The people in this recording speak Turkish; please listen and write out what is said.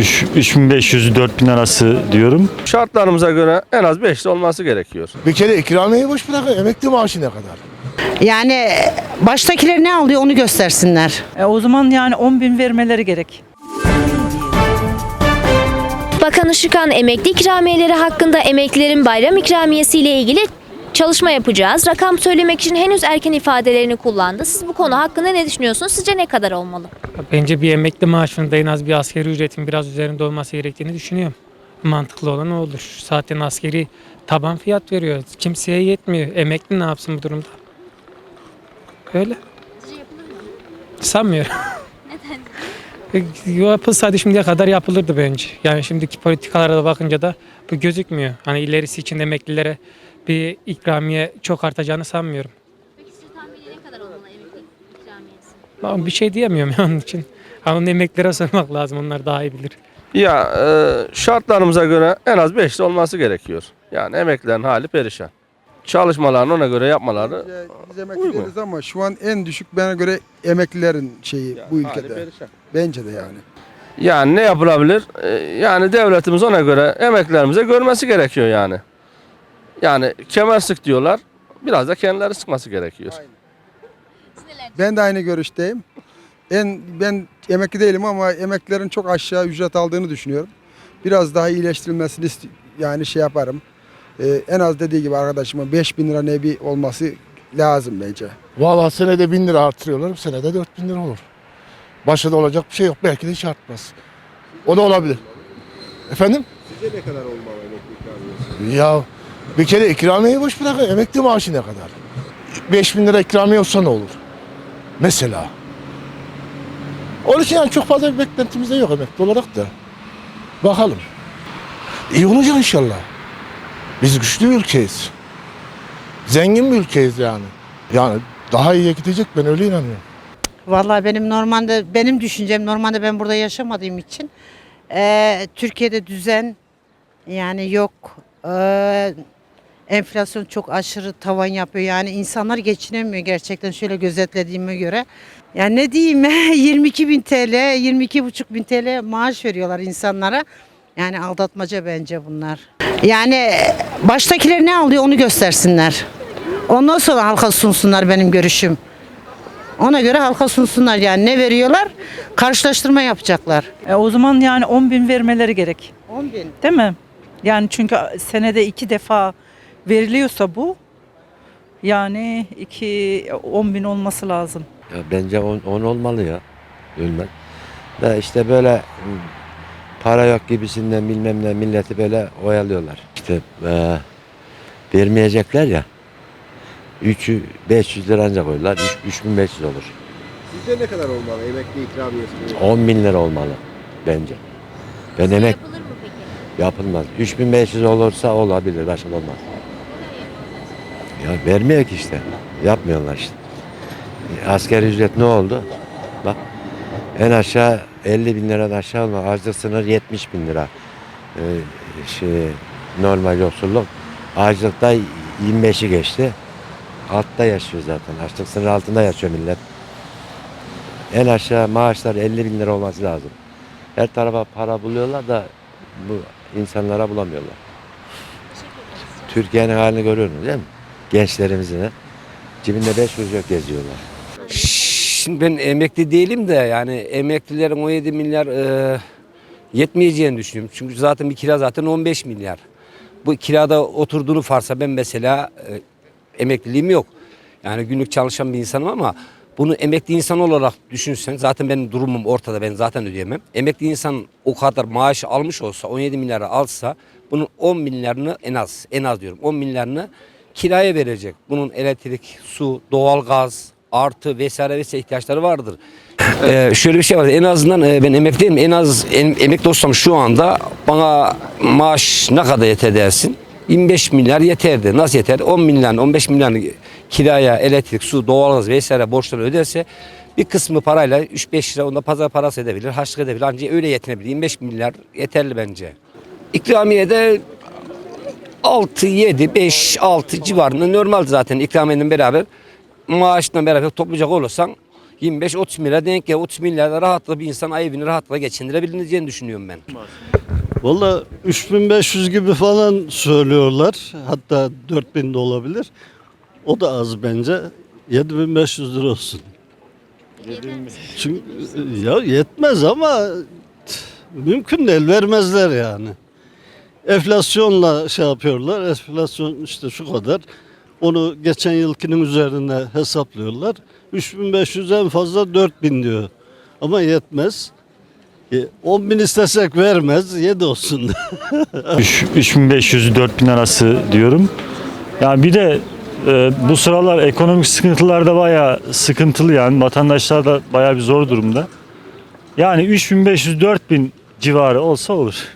3500-4000 arası diyorum. Şartlarımıza göre en az 5'li olması gerekiyor. Bir kere ikramiyeyi boş bırakın emekli maaşı ne kadar? Yani baştakiler ne alıyor onu göstersinler. E, o zaman yani 10 bin vermeleri gerek. Bakan Işıkhan emekli ikramiyeleri hakkında emeklilerin bayram ikramiyesi ile ilgili çalışma yapacağız. Rakam söylemek için henüz erken ifadelerini kullandı. Siz bu konu hakkında ne düşünüyorsunuz? Sizce ne kadar olmalı? Bence bir emekli maaşının da en az bir askeri ücretin biraz üzerinde olması gerektiğini düşünüyorum. Mantıklı olan olur. Zaten askeri taban fiyat veriyor. Kimseye yetmiyor. Emekli ne yapsın bu durumda? Öyle. Sanmıyorum. Neden? Yapılsaydı şimdiye kadar yapılırdı bence. Yani şimdiki politikalara da bakınca da bu gözükmüyor. Hani ilerisi için emeklilere bir ikramiye çok artacağını sanmıyorum. Peki sizce tahmini ne kadar olmalı emekli ikramiyesi? Ama bir şey diyemiyorum ya onun için. Ha, Onu emeklilere sormak lazım. Onlar daha iyi bilir. Ya e, şartlarımıza göre en az 5'li olması gerekiyor. Yani emeklilerin hali perişan. Çalışmalarını ona göre yapmaları Biz Uygun. emekli değiliz ama şu an en düşük bana göre emeklilerin şeyi bu ülkede. Bence de yani. Yani ne yapılabilir? E, yani devletimiz ona göre emeklilerimize görmesi gerekiyor yani. Yani kemer sık diyorlar. Biraz da kendileri sıkması gerekiyor. Ben de aynı görüşteyim. En ben emekli değilim ama emeklilerin çok aşağı ücret aldığını düşünüyorum. Biraz daha iyileştirilmesini yani şey yaparım. Ee, en az dediği gibi arkadaşıma 5000 lira nebi olması lazım bence. Vallahi senede 1000 lira artırıyorlar, senede 4000 lira olur. Başta da olacak bir şey yok. Belki de hiç artmaz. O da olabilir. Efendim? Sizce ne kadar olmalı emekli Ya bir kere ikramiyeyi boş bırakın. Emekli maaşı ne kadar? 5000 lira ikramiye olsa ne olur? Mesela. Onun için yani çok fazla bir beklentimiz de yok emekli olarak da. Bakalım. İyi olacak inşallah. Biz güçlü bir ülkeyiz. Zengin bir ülkeyiz yani. Yani daha iyiye gidecek ben öyle inanıyorum. Vallahi benim normalde benim düşüncem normalde ben burada yaşamadığım için eee, Türkiye'de düzen yani yok. Eee, enflasyon çok aşırı tavan yapıyor. Yani insanlar geçinemiyor gerçekten şöyle gözetlediğime göre. Yani ne diyeyim 22 bin TL, 22 buçuk bin TL maaş veriyorlar insanlara. Yani aldatmaca bence bunlar. Yani baştakiler ne alıyor onu göstersinler. Ondan sonra halka sunsunlar benim görüşüm. Ona göre halka sunsunlar yani ne veriyorlar? Karşılaştırma yapacaklar. E, o zaman yani 10 bin vermeleri gerek. 10 bin. Değil mi? Yani çünkü senede iki defa veriliyorsa bu yani iki 10 bin olması lazım. Ya bence 10 olmalı ya. Ölmez. Da işte böyle hmm, para yok gibisinden bilmem ne milleti böyle oyalıyorlar. İşte eee, vermeyecekler ya. 3'ü 500 lira ancak koydular. 3500 olur. Sizce ne kadar olmalı emekli ikramiyesi? 10 bin lira olmalı bence. Ben emek Yapılır mı peki? yapılmaz. 3500 olursa olabilir. Başka olmaz. Ya vermiyor ki işte. Yapmıyorlar işte. Asgari ücret ne oldu? Bak en aşağı 50 bin liradan aşağı olma. Açlık sınırı 70 bin lira. Ee, şey, normal yoksulluk. Açlıkta 25'i geçti. Altta yaşıyor zaten. Açlık sınırı altında yaşıyor millet. En aşağı maaşlar 50 bin lira olması lazım. Her tarafa para buluyorlar da bu insanlara bulamıyorlar. Türkiye'nin halini görüyorsunuz değil mi? Gençlerimizin he? cebinde 5 kuruş yok geziyorlar. Şimdi ben emekli değilim de yani emeklilerin 17 milyar e, yetmeyeceğini düşünüyorum. Çünkü zaten bir kira zaten 15 milyar. Bu kirada oturduğunu farsa ben mesela e, emekliliğim yok. Yani günlük çalışan bir insanım ama bunu emekli insan olarak düşünsen zaten benim durumum ortada ben zaten ödeyemem. Emekli insan o kadar maaş almış olsa 17 milyarı alsa bunun 10 milyarını en az en az diyorum 10 milyarını kiraya verecek. Bunun elektrik, su, doğalgaz artı vesaire vesaire ihtiyaçları vardır. Ee, şöyle bir şey var. En azından e, ben emekliyim. En az em, emekli olsam şu anda bana maaş ne kadar yeter dersin? 25 milyar yeterdi. Nasıl yeter? 10 milyar, 15 milyar kiraya, elektrik, su, doğalgaz vesaire borçları öderse bir kısmı parayla 3-5 lira onda pazar parası edebilir, harçlık edebilir. Ancak öyle yetinebilir. 25 milyar yeterli bence. İkramiye'de 6, 7, 5, 6 civarında normal zaten ikramiyenin beraber maaşla beraber toplayacak olursan 25-30 milyar denk gel. 30 milyarda rahatla bir insan evini rahatla geçindirebileceğini düşünüyorum ben. Valla 3500 gibi falan söylüyorlar. Hatta 4000 de olabilir. O da az bence. 7500 lira olsun. Çünkü ya yetmez ama mümkün değil vermezler yani. Enflasyonla şey yapıyorlar. Enflasyon işte şu kadar. Onu geçen yılkinin üzerine hesaplıyorlar. 3500 en fazla 4000 diyor. Ama yetmez. E, 10 bin istesek vermez. 7 olsun. 3500-4000 arası diyorum. Yani bir de e, bu sıralar ekonomik sıkıntılar da bayağı sıkıntılı yani. Vatandaşlar da bayağı bir zor durumda. Yani 3500-4000 civarı olsa olur.